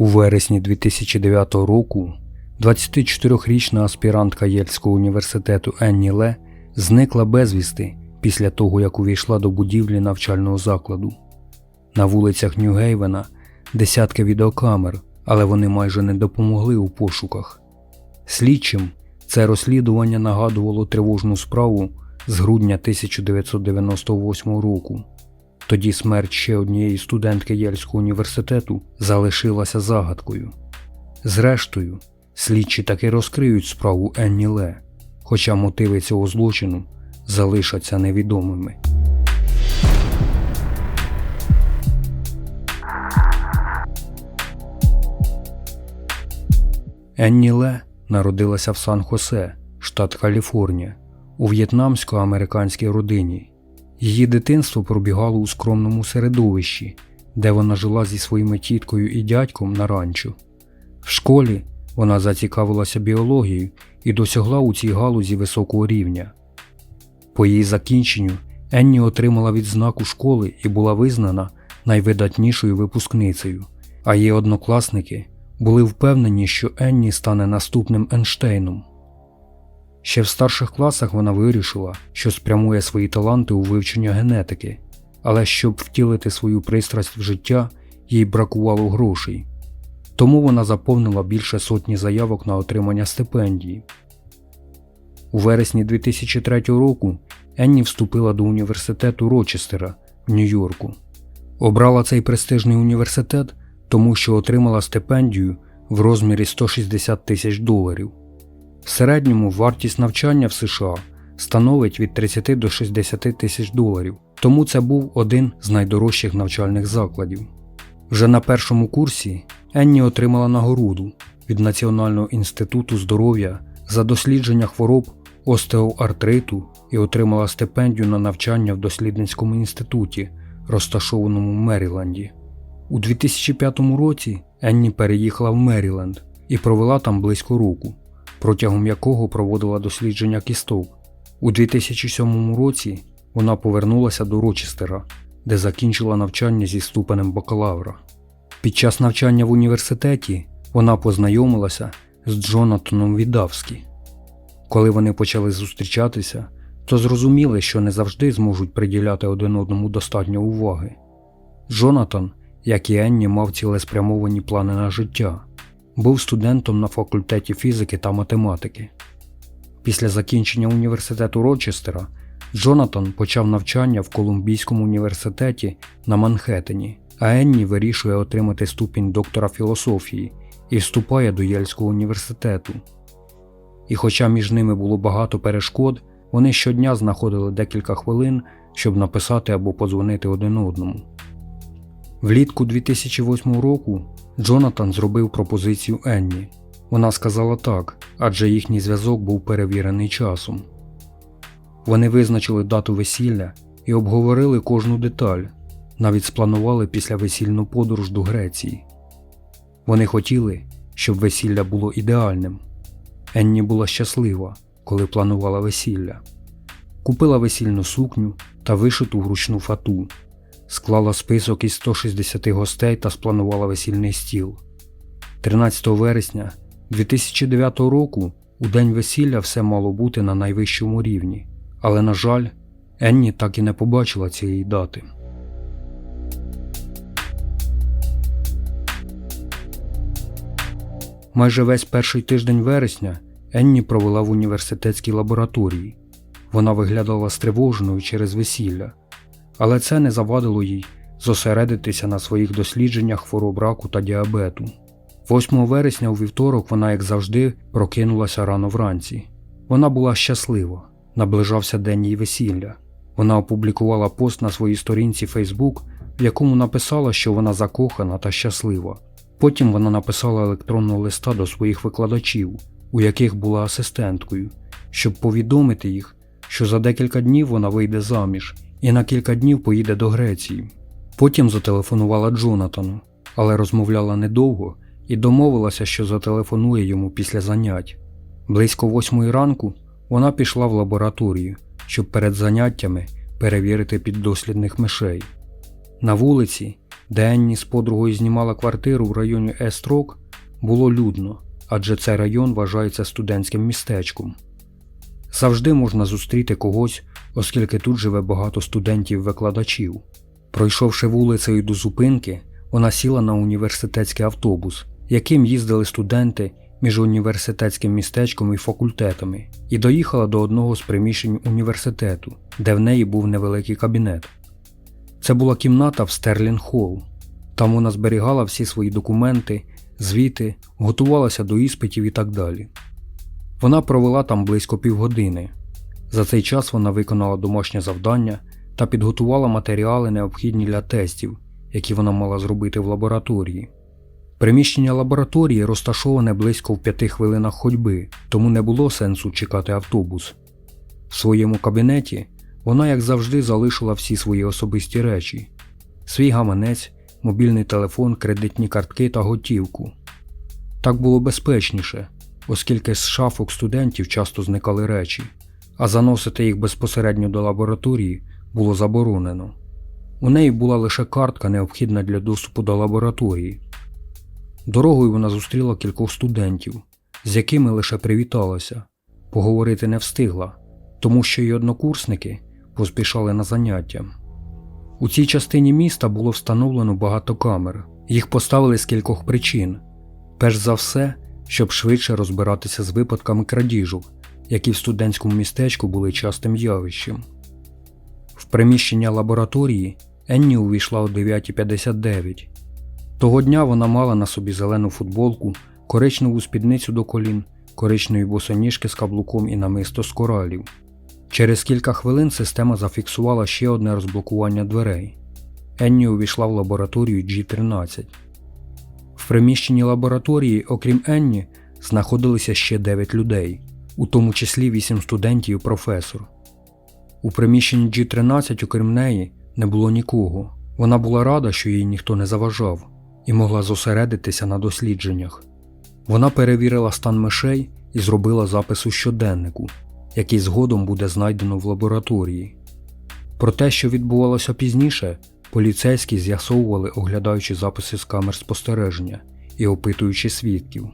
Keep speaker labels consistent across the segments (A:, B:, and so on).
A: У вересні 2009 року 24-річна аспірантка Єльського університету Енні Ле зникла безвісти після того, як увійшла до будівлі навчального закладу. На вулицях Нью-Гейвена десятки відеокамер, але вони майже не допомогли у пошуках. Слідчим це розслідування нагадувало тривожну справу з грудня 1998 року. Тоді смерть ще однієї студентки Єльського університету залишилася загадкою. Зрештою, слідчі таки розкриють справу Енні Ле, хоча мотиви цього злочину залишаться невідомими. Енні Ле народилася в Сан-Хосе, штат Каліфорнія, у в'єтнамсько-американській родині. Її дитинство пробігало у скромному середовищі, де вона жила зі своїми тіткою і дядьком на ранчо. В школі вона зацікавилася біологією і досягла у цій галузі високого рівня. По її закінченню Енні отримала відзнаку школи і була визнана найвидатнішою випускницею, а її однокласники були впевнені, що Енні стане наступним Ейнштейном. Ще в старших класах вона вирішила, що спрямує свої таланти у вивчення генетики, але щоб втілити свою пристрасть в життя, їй бракувало грошей. Тому вона заповнила більше сотні заявок на отримання стипендії. У вересні 2003 року Енні вступила до університету Рочестера в Нью-Йорку. Обрала цей престижний університет, тому що отримала стипендію в розмірі 160 тисяч доларів. В середньому вартість навчання в США становить від 30 до 60 тисяч доларів, тому це був один з найдорожчих навчальних закладів. Вже на першому курсі Енні отримала нагороду від Національного інституту здоров'я за дослідження хвороб остеоартриту і отримала стипендію на навчання в дослідницькому інституті, розташованому в Меріленді. У 2005 році Енні переїхала в Меріленд і провела там близько року, протягом якого проводила дослідження кісток. У 2007 році вона повернулася до Рочестера, де закінчила навчання зі ступенем бакалавра. Під час навчання в університеті вона познайомилася з Джонатаном Відавські. Коли вони почали зустрічатися, то зрозуміли, що не завжди зможуть приділяти один одному достатньо уваги. Джонатан, як і Енні, мав цілеспрямовані плани на життя, був студентом на факультеті фізики та математики. Після закінчення університету Рочестера Джонатан почав навчання в Колумбійському університеті на Манхеттені, а Енні вирішує отримати ступінь доктора філософії і вступає до Єльського університету. І хоча між ними було багато перешкод, вони щодня знаходили декілька хвилин, щоб написати або подзвонити один одному. Влітку 2008 року Джонатан зробив пропозицію Енні. Вона сказала так, адже їхній зв'язок був перевірений часом. Вони визначили дату весілля і обговорили кожну деталь, навіть спланували післявесільну подорож до Греції. Вони хотіли, щоб весілля було ідеальним. Енні була щаслива, коли планувала весілля. Купила весільну сукню та вишиту вручну фату, склала список із 160 гостей та спланувала весільний стіл. 13 вересня 2009 року, у день весілля, все мало бути на найвищому рівні, але, на жаль, Енні так і не побачила цієї дати. Майже весь перший тиждень вересня Енні провела в університетській лабораторії. Вона виглядала стривоженою через весілля, але це не завадило їй зосередитися на своїх дослідженнях хвороб раку та діабету. 8 вересня у вівторок вона, як завжди, прокинулася рано вранці. Вона була щаслива, наближався день її весілля. Вона опублікувала пост на своїй сторінці Facebook, в якому написала, що вона закохана та щаслива. Потім вона написала електронного листа до своїх викладачів, у яких була асистенткою, щоб повідомити їх, що за декілька днів вона вийде заміж і на кілька днів поїде до Греції. Потім зателефонувала Джонатану, але розмовляла недовго і домовилася, що зателефонує йому після занять. Близько восьмої ранку вона пішла в лабораторію, щоб перед заняттями перевірити піддослідних мишей. На вулиці де Енні з подругою знімала квартиру в районі Естрок, було людно, адже цей район вважається студентським містечком. Завжди можна зустріти когось, оскільки тут живе багато студентів-викладачів. Пройшовши вулицею до зупинки, вона сіла на університетський автобус, яким їздили студенти між університетським містечком і факультетами, і доїхала до одного з приміщень університету, де в неї був невеликий кабінет. Це була кімната в Стерлінг Холл. Там вона зберігала всі свої документи, звіти, готувалася до іспитів і так далі. Вона провела там близько півгодини. За цей час вона виконала домашнє завдання та підготувала матеріали, необхідні для тестів, які вона мала зробити в лабораторії. Приміщення лабораторії розташоване близько в п'яти хвилинах ходьби, тому не було сенсу чекати автобус. В своєму кабінеті вона, як завжди, залишила всі свої особисті речі: свій гаманець, мобільний телефон, кредитні картки та готівку. Так було безпечніше, оскільки з шафок студентів часто зникали речі, а заносити їх безпосередньо до лабораторії було заборонено. У неї була лише картка, необхідна для доступу до лабораторії. Дорогою вона зустріла кількох студентів, з якими лише привіталася, поговорити не встигла, тому що й однокурсники поспішали на заняття. У цій частині міста було встановлено багато камер, їх поставили з кількох причин. Перш за все, щоб швидше розбиратися з випадками крадіжок, які в студентському містечку були частим явищем. В приміщення лабораторії Енні увійшла о 9.59. Того дня вона мала на собі зелену футболку, коричневу спідницю до колін, коричневі босоніжки з каблуком і намисто з коралів. Через кілька хвилин система зафіксувала ще одне розблокування дверей. Енні увійшла в лабораторію G13. В приміщенні лабораторії, окрім Енні, знаходилися ще 9 людей, у тому числі 8 студентів і професор. У приміщенні G13, окрім неї, не було нікого. Вона була рада, що їй ніхто не заважав, і могла зосередитися на дослідженнях. Вона перевірила стан мишей і зробила запис у щоденнику, який згодом буде знайдено в лабораторії. Про те, що відбувалося пізніше, поліцейські з'ясовували, оглядаючи записи з камер спостереження і опитуючи свідків.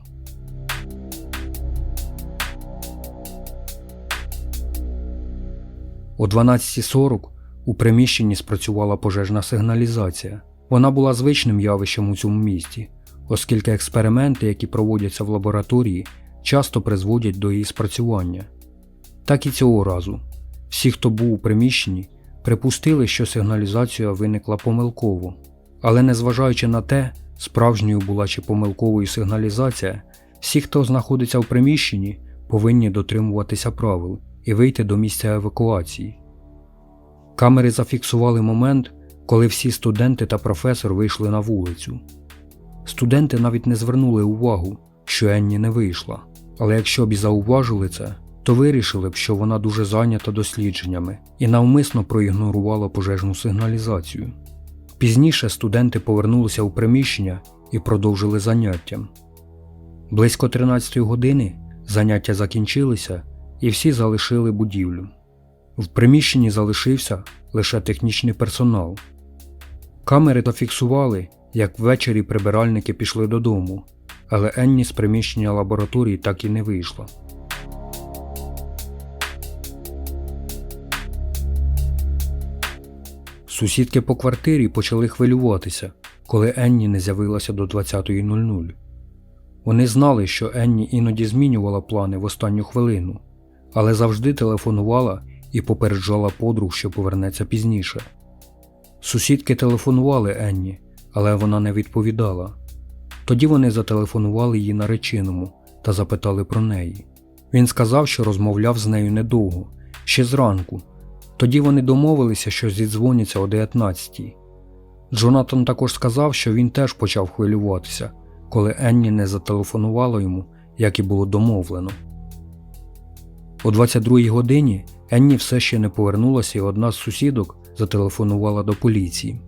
A: О 12.40 у приміщенні спрацювала пожежна сигналізація. Вона була звичним явищем у цьому місті, оскільки експерименти, які проводяться в лабораторії, часто призводять до її спрацювання. Так і цього разу. Всі, хто був у приміщенні, припустили, що сигналізація виникла помилково. Але незважаючи на те, справжньою була чи помилковою сигналізація, всі, хто знаходиться в приміщенні, повинні дотримуватися правил і вийти до місця евакуації. Камери зафіксували момент, коли всі студенти та професор вийшли на вулицю. Студенти навіть не звернули увагу, що Енні не вийшла, але якщо б і зауважили це, то вирішили б, що вона дуже зайнята дослідженнями і навмисно проігнорувала пожежну сигналізацію. Пізніше студенти повернулися у приміщення і продовжили заняття. Близько 13 години заняття закінчилися і всі залишили будівлю. В приміщенні залишився лише технічний персонал. Камери зафіксували, як ввечері прибиральники пішли додому, але Енні з приміщення лабораторії так і не вийшла. Сусідки по квартирі почали хвилюватися, коли Енні не з'явилася до 20.00. Вони знали, що Енні іноді змінювала плани в останню хвилину, але завжди телефонувала і попереджала подруг, що повернеться пізніше. Сусідки телефонували Енні, але вона не відповідала. Тоді вони зателефонували її нареченому та запитали про неї. Він сказав, що розмовляв з нею недовго, ще зранку. Тоді вони домовилися, що зідзвоняться о 19-й. Джонатан також сказав, що він теж почав хвилюватися, коли Енні не зателефонувала йому, як і було домовлено. О 22-й годині Енні все ще не повернулася, і одна з сусідок зателефонувала до поліції.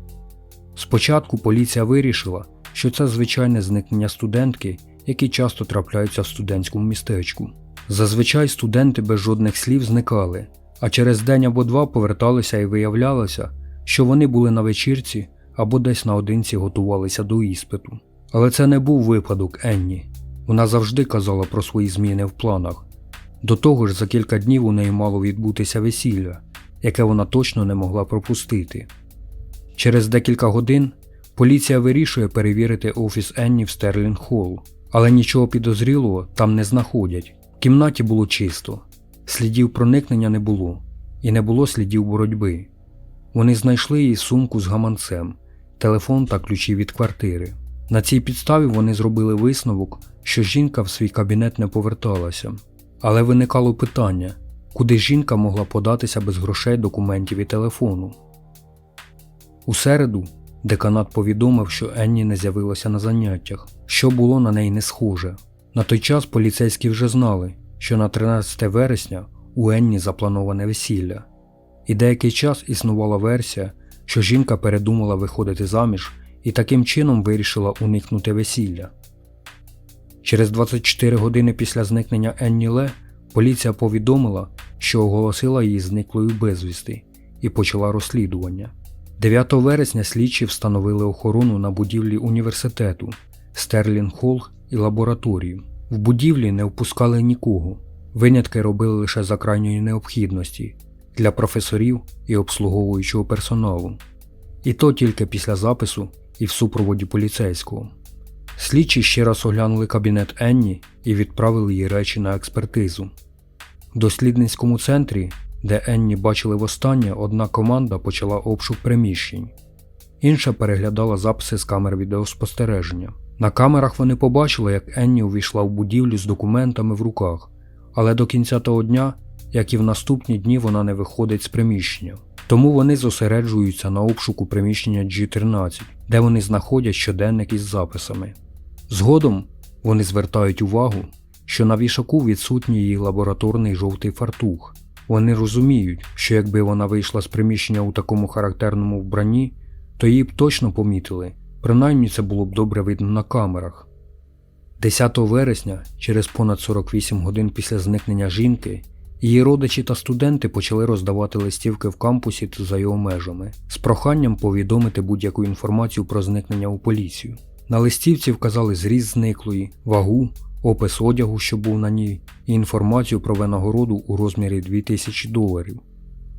A: Спочатку поліція вирішила, що це звичайне зникнення студентки, які часто трапляються в студентському містечку. Зазвичай студенти без жодних слів зникали, а через день або два поверталися і виявлялося, що вони були на вечірці або десь наодинці готувалися до іспиту. Але це не був випадок Енні. Вона завжди казала про свої зміни в планах. До того ж, за кілька днів у неї мало відбутися весілля, яке вона точно не могла пропустити. Через декілька годин поліція вирішує перевірити офіс Енні в Стерлінг Холл, але нічого підозрілого там не знаходять. В кімнаті було чисто, слідів проникнення не було, і не було слідів боротьби. Вони знайшли її сумку з гаманцем, телефон та ключі від квартири. На цій підставі вони зробили висновок, що жінка в свій кабінет не поверталася. Але виникало питання, куди жінка могла податися без грошей, документів і телефону. У середу деканат повідомив, що Енні не з'явилася на заняттях, що було на неї не схоже. На той час поліцейські вже знали, що на 13 вересня у Енні заплановане весілля. І деякий час існувала версія, що жінка передумала виходити заміж і таким чином вирішила уникнути весілля. Через 24 години після зникнення Енні Ле поліція повідомила, що оголосила її зниклою безвісти і почала розслідування. 9 вересня слідчі встановили охорону на будівлі університету, Стерлінг Холл і лабораторію. В будівлі не впускали нікого. Винятки робили лише за крайньої необхідності для професорів і обслуговуючого персоналу. І то тільки після запису і в супроводі поліцейського. Слідчі ще раз оглянули кабінет Енні і відправили її речі на експертизу. В дослідницькому центрі, де Енні бачили востаннє, одна команда почала обшук приміщень, інша переглядала записи з камер відеоспостереження. На камерах вони побачили, як Енні увійшла в будівлю з документами в руках, але до кінця того дня, як і в наступні дні, вона не виходить з приміщення. Тому вони зосереджуються на обшуку приміщення G13, де вони знаходять щоденник із записами. Згодом вони звертають увагу, що на вішаку відсутній її лабораторний жовтий фартух. Вони розуміють, що якби вона вийшла з приміщення у такому характерному вбранні, то її б точно помітили, принаймні це було б добре видно на камерах. 10 вересня, через понад 48 годин після зникнення жінки, її родичі та студенти почали роздавати листівки в кампусі та за його межами з проханням повідомити будь-яку інформацію про зникнення у поліцію. На листівці вказали зріст зниклої, вагу, опис одягу, що був на ній, і інформацію про винагороду у розмірі 2000 доларів.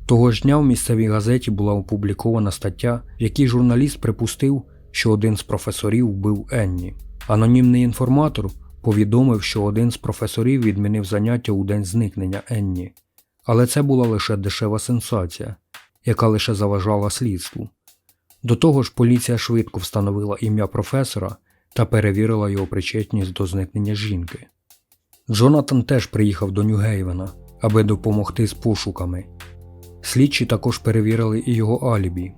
A: Того ж дня в місцевій газеті була опублікована стаття, в якій журналіст припустив, що один з професорів вбив Енні. Анонімний інформатор повідомив, що один з професорів відмінив заняття у день зникнення Енні. Але це була лише дешева сенсація, яка лише заважала слідству. До того ж, поліція швидко встановила ім'я професора та перевірила його причетність до зникнення жінки. Джонатан теж приїхав до Нью-Гейвена, аби допомогти з пошуками. Слідчі також перевірили і його алібі.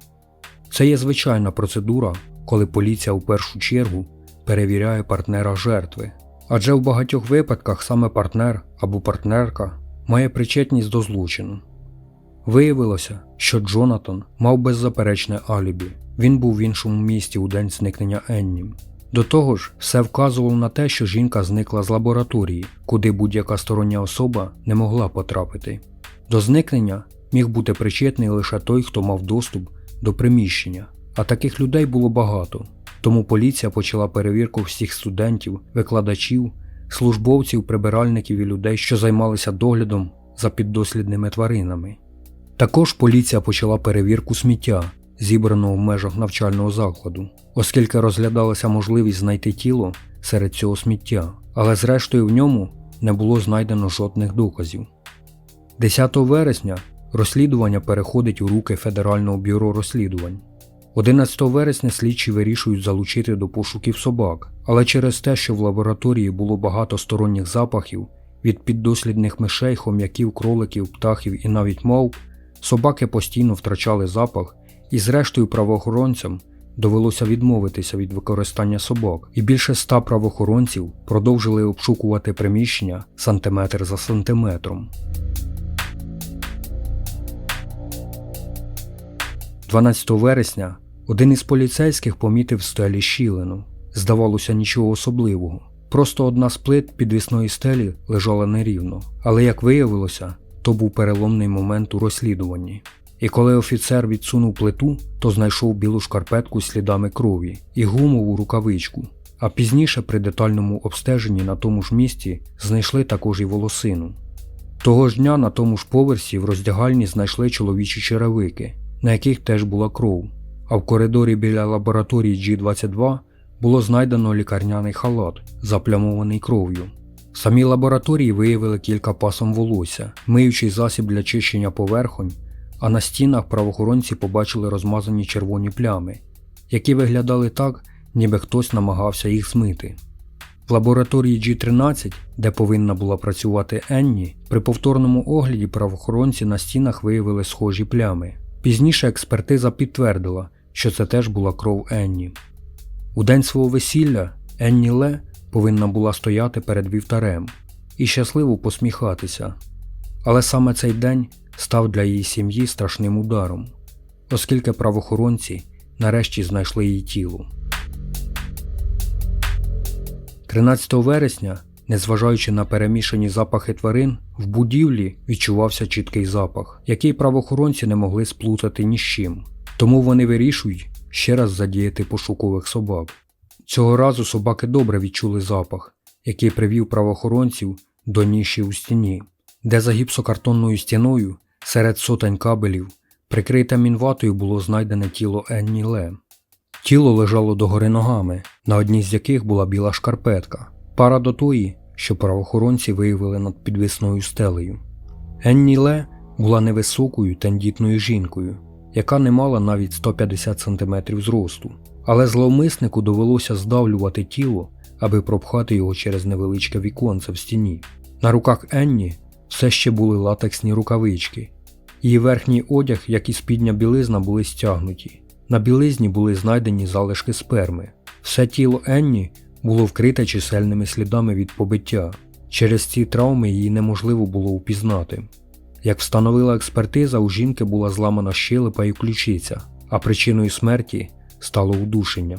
A: Це є звичайна процедура, коли поліція у першу чергу перевіряє партнера жертви. Адже в багатьох випадках саме партнер або партнерка має причетність до злочину. Виявилося, що Джонатан мав беззаперечне алібі. Він був в іншому місті у день зникнення Енні. До того ж, все вказувало на те, що жінка зникла з лабораторії, куди будь-яка стороння особа не могла потрапити. До зникнення міг бути причетний лише той, хто мав доступ до приміщення, а таких людей було багато. Тому поліція почала перевірку всіх студентів, викладачів, службовців, прибиральників і людей, що займалися доглядом за піддослідними тваринами. Також поліція почала перевірку сміття, зібраного в межах навчального закладу, оскільки розглядалася можливість знайти тіло серед цього сміття, але зрештою в ньому не було знайдено жодних доказів. 10 вересня розслідування переходить у руки Федерального бюро розслідувань. 11 вересня слідчі вирішують залучити до пошуків собак, але через те, що в лабораторії було багато сторонніх запахів від піддослідних мишей, хом'яків, кроликів, птахів і навіть мов, собаки постійно втрачали запах, і зрештою правоохоронцям довелося відмовитися від використання собак, і більше ста правоохоронців продовжили обшукувати приміщення сантиметр за сантиметром. 12 вересня один із поліцейських помітив стелі щілину. Здавалося, нічого особливого. Просто одна з плит підвісної стелі лежала нерівно. Але як виявилося, то був переломний момент у розслідуванні. І коли офіцер відсунув плиту, то знайшов білу шкарпетку з слідами крові і гумову рукавичку. А пізніше при детальному обстеженні на тому ж місці знайшли також і волосину. Того ж дня на тому ж поверсі в роздягальні знайшли чоловічі черевики, на яких теж була кров, а в коридорі біля лабораторії G22 було знайдено лікарняний халат, заплямований кров'ю. В самій лабораторії виявили кілька пасом волосся, миючий засіб для чищення поверхонь, а на стінах правоохоронці побачили розмазані червоні плями, які виглядали так, ніби хтось намагався їх змити. В лабораторії G13, де повинна була працювати Енні, при повторному огляді правоохоронці на стінах виявили схожі плями. Пізніше експертиза підтвердила, що це теж була кров Енні. У день свого весілля Енні Ле повинна була стояти перед вівтарем і щасливо посміхатися. Але саме цей день став для її сім'ї страшним ударом, оскільки правоохоронці нарешті знайшли її тіло. 13 вересня, незважаючи на перемішані запахи тварин, в будівлі відчувався чіткий запах, який правоохоронці не могли сплутати ні з чим. Тому вони вирішують ще раз задіяти пошукових собак. Цього разу собаки добре відчули запах, який привів правоохоронців до ніші у стіні, де за гіпсокартонною стіною, серед сотень кабелів, прикрите мінватою було знайдене тіло Енні Ле. Тіло лежало догори ногами, на одній з яких була біла шкарпетка, пара до тої, що правоохоронці виявили над підвісною стелею. Енні Ле була невисокою тендітною жінкою, яка не мала навіть 150 см зросту, але зловмиснику довелося здавлювати тіло, аби пропхати його через невеличке віконце в стіні. На руках Енні все ще були латексні рукавички. Її верхній одяг, як і спідня білизна, були стягнуті. На білизні були знайдені залишки сперми. Все тіло Енні було вкрите чисельними слідами від побиття. Через ці травми її неможливо було упізнати. Як встановила експертиза, у жінки була зламана щелепа і ключиця, а причиною смерті стало удушення.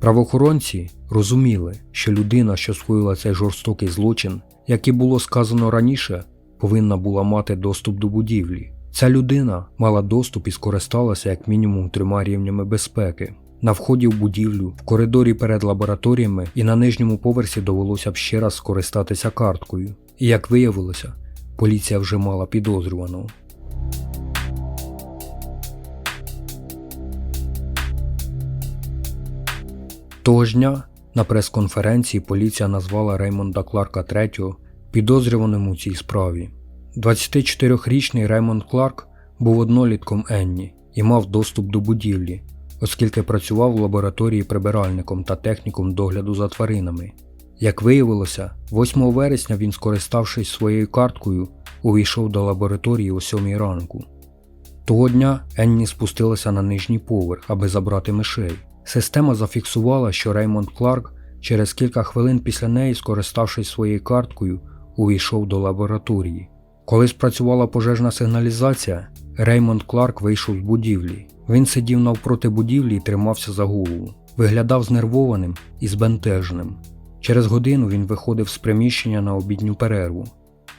A: Правоохоронці розуміли, що людина, що скоїла цей жорстокий злочин, як і було сказано раніше, повинна була мати доступ до будівлі. Ця людина мала доступ і скористалася як мінімум трьома рівнями безпеки. На вході в будівлю, в коридорі перед лабораторіями і на нижньому поверсі довелося б ще раз скористатися карткою. І як виявилося, поліція вже мала підозрюваного. Того ж дня на прес-конференції поліція назвала Реймонда Кларка III підозрюваним у цій справі. 24-річний Реймонд Кларк був однолітком Енні і мав доступ до будівлі, оскільки працював в лабораторії прибиральником та техніком догляду за тваринами. Як виявилося, 8 вересня він, скориставшись своєю карткою, увійшов до лабораторії о 7 ранку. Того дня Енні спустилася на нижній поверх, аби забрати мишей. Система зафіксувала, що Реймонд Кларк через кілька хвилин після неї, скориставшись своєю карткою, увійшов до лабораторії. Коли спрацювала пожежна сигналізація, Реймонд Кларк вийшов з будівлі. Він сидів навпроти будівлі і тримався за голову. Виглядав знервованим і збентеженим. Через годину він виходив з приміщення на обідню перерву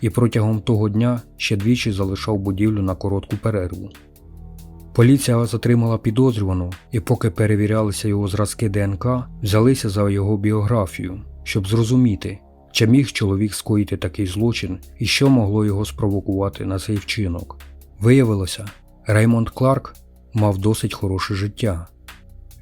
A: і протягом того дня ще двічі залишав будівлю на коротку перерву. Поліція затримала підозрюваного і, поки перевірялися його зразки ДНК, взялися за його біографію, щоб зрозуміти, чи міг чоловік скоїти такий злочин і що могло його спровокувати на цей вчинок. Виявилося, Реймонд Кларк мав досить хороше життя.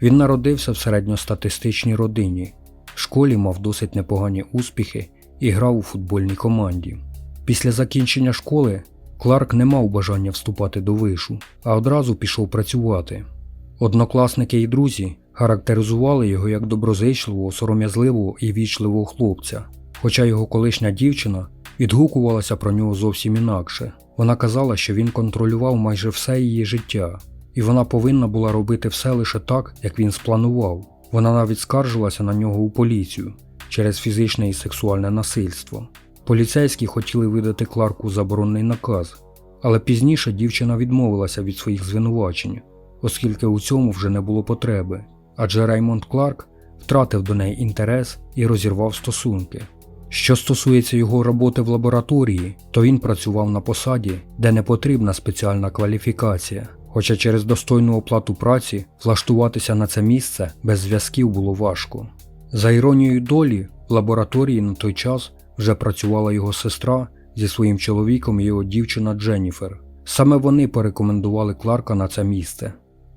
A: Він народився в середньостатистичній родині, в школі мав досить непогані успіхи і грав у футбольній команді. Після закінчення школи Кларк не мав бажання вступати до вишу, а одразу пішов працювати. Однокласники і друзі характеризували його як доброзичливого, сором'язливого і вічливого хлопця, хоча його колишня дівчина відгукувалася про нього зовсім інакше. Вона казала, що він контролював майже все її життя, і вона повинна була робити все лише так, як він спланував. Вона навіть скаржилася на нього у поліцію через фізичне і сексуальне насильство. Поліцейські хотіли видати Кларку заборонний наказ, але пізніше дівчина відмовилася від своїх звинувачень, оскільки у цьому вже не було потреби, адже Раймонд Кларк втратив до неї інтерес і розірвав стосунки. Що стосується його роботи в лабораторії, то він працював на посаді, де не потрібна спеціальна кваліфікація. Хоча через достойну оплату праці влаштуватися на це місце без зв'язків було важко. За іронією долі, в лабораторії на той час вже працювала його сестра зі своїм чоловіком і його дівчина Дженніфер. Саме вони порекомендували Кларка на це місце.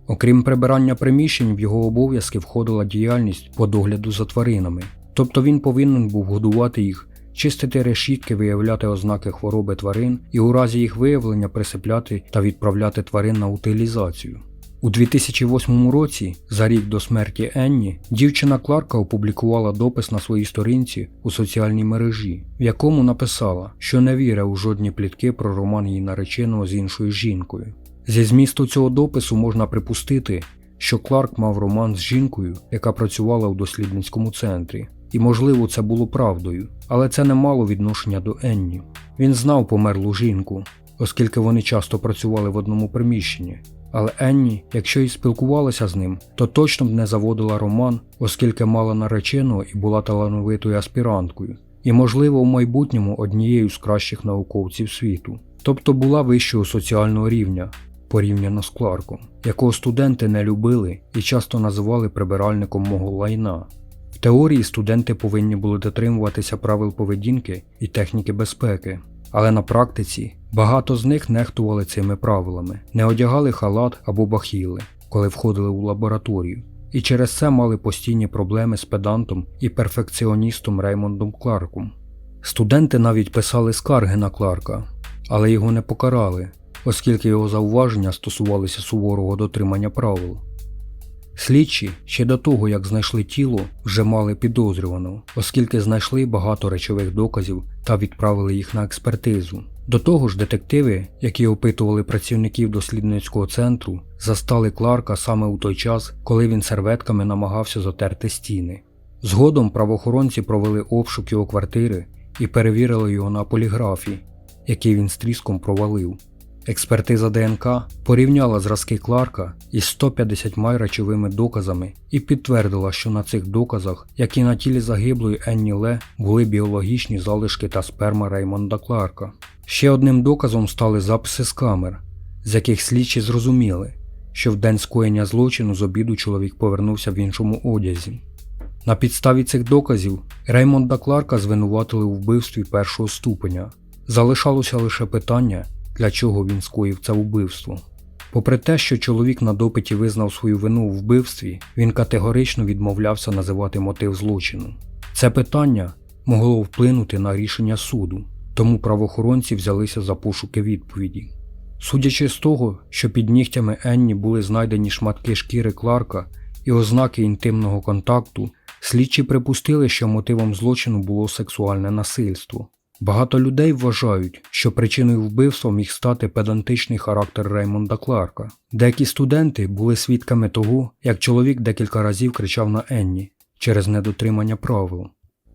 A: Окрім прибирання приміщень, в його обов'язки входила діяльність по догляду за тваринами, тобто він повинен був годувати їх, чистити решітки, виявляти ознаки хвороби тварин і у разі їх виявлення присипляти та відправляти тварин на утилізацію. У 2008 році, за рік до смерті Енні, дівчина Кларка опублікувала допис на своїй сторінці у соціальній мережі, в якому написала, що не вірить у жодні плітки про роман її нареченого з іншою жінкою. Зі змісту цього допису можна припустити, що Кларк мав роман з жінкою, яка працювала у дослідницькому центрі, і, можливо, це було правдою, але це не мало відношення до Енні. Він знав померлу жінку, оскільки вони часто працювали в одному приміщенні. Але Енні, якщо і спілкувалася з ним, то точно б не заводила роман, оскільки мала нареченого і була талановитою аспіранткою, і, можливо, в майбутньому однією з кращих науковців світу, тобто була вищого соціального рівня, порівняно з Кларком, якого студенти не любили і часто називали прибиральником мого лайна. Теорії студенти повинні були дотримуватися правил поведінки і техніки безпеки, але на практиці багато з них нехтували цими правилами, не одягали халат або бахіли, коли входили у лабораторію, і через це мали постійні проблеми з педантом і перфекціоністом Реймондом Кларком. Студенти навіть писали скарги на Кларка, але його не покарали, оскільки його зауваження стосувалися суворого дотримання правил. Слідчі ще до того, як знайшли тіло, вже мали підозрюваного, оскільки знайшли багато речових доказів та відправили їх на експертизу. До того ж, детективи, які опитували працівників дослідницького центру, застали Кларка саме у той час, коли він серветками намагався затерти стіни. Згодом правоохоронці провели обшук його квартири і перевірили його на поліграфі, який він з тріском провалив. Експертиза ДНК порівняла зразки Кларка із 150 речовими доказами і підтвердила, що на цих доказах, як і на тілі загиблої Енні Ле, були біологічні залишки та сперма Реймонда Кларка. Ще одним доказом стали записи з камер, з яких слідчі зрозуміли, що в день скоєння злочину з обіду чоловік повернувся в іншому одязі. На підставі цих доказів Реймонда Кларка звинуватили у вбивстві першого ступеня. Залишалося лише питання, для чого він скоїв це вбивство. Попри те, що чоловік на допиті визнав свою вину у вбивстві, він категорично відмовлявся називати мотив злочину. Це питання могло вплинути на рішення суду, тому правоохоронці взялися за пошуки відповіді. Судячи з того, що під нігтями Енні були знайдені шматки шкіри Кларка і ознаки інтимного контакту, слідчі припустили, що мотивом злочину було сексуальне насильство. Багато людей вважають, що причиною вбивства міг стати педантичний характер Реймонда Кларка. Деякі студенти були свідками того, як чоловік декілька разів кричав на Енні через недотримання правил.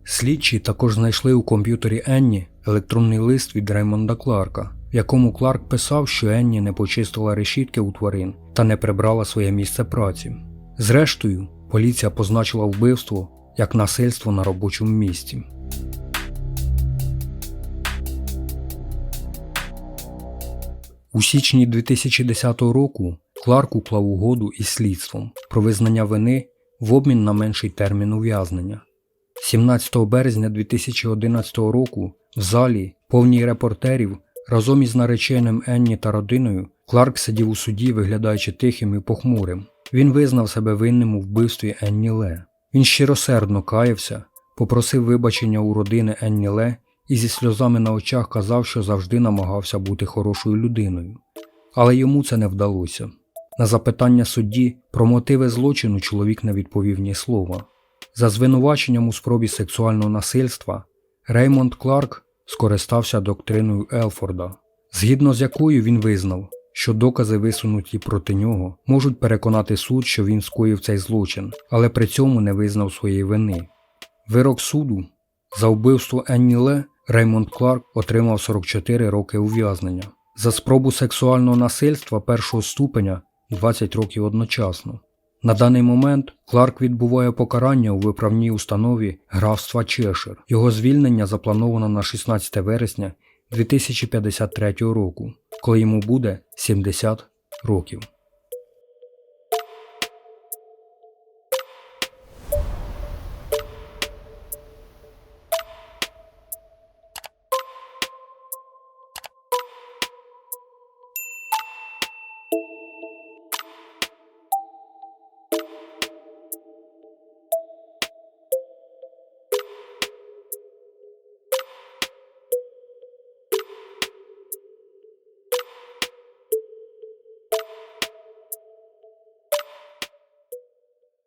A: Слідчі також знайшли у комп'ютері Енні електронний лист від Реймонда Кларка, в якому Кларк писав, що Енні не почистила решітки у тварин та не прибрала своє місце праці. Зрештою, поліція позначила вбивство як насильство на робочому місці. У січні 2010 року Кларк уклав угоду із слідством про визнання вини в обмін на менший термін ув'язнення. 17 березня 2011 року в залі, повній репортерів, разом із нареченим Енні та родиною, Кларк сидів у суді, виглядаючи тихим і похмурим. Він визнав себе винним у вбивстві Енні Ле. Він щиросердно каявся, попросив вибачення у родини Енні Ле і зі сльозами на очах казав, що завжди намагався бути хорошою людиною. Але йому це не вдалося. На запитання судді про мотиви злочину чоловік не відповів ні слова. За звинуваченням у спробі сексуального насильства Реймонд Кларк скористався доктриною Елфорда, згідно з якою він визнав, що докази, висунуті проти нього, можуть переконати суд, що він скоїв цей злочин, але при цьому не визнав своєї вини. Вирок суду за вбивство Енні Ле Реймонд Кларк отримав 44 роки ув'язнення. За спробу сексуального насильства першого ступеня 20 років одночасно. На даний момент Кларк відбуває покарання у виправній установі графства Чешир. Його звільнення заплановано на 16 вересня 2053 року, коли йому буде 70 років.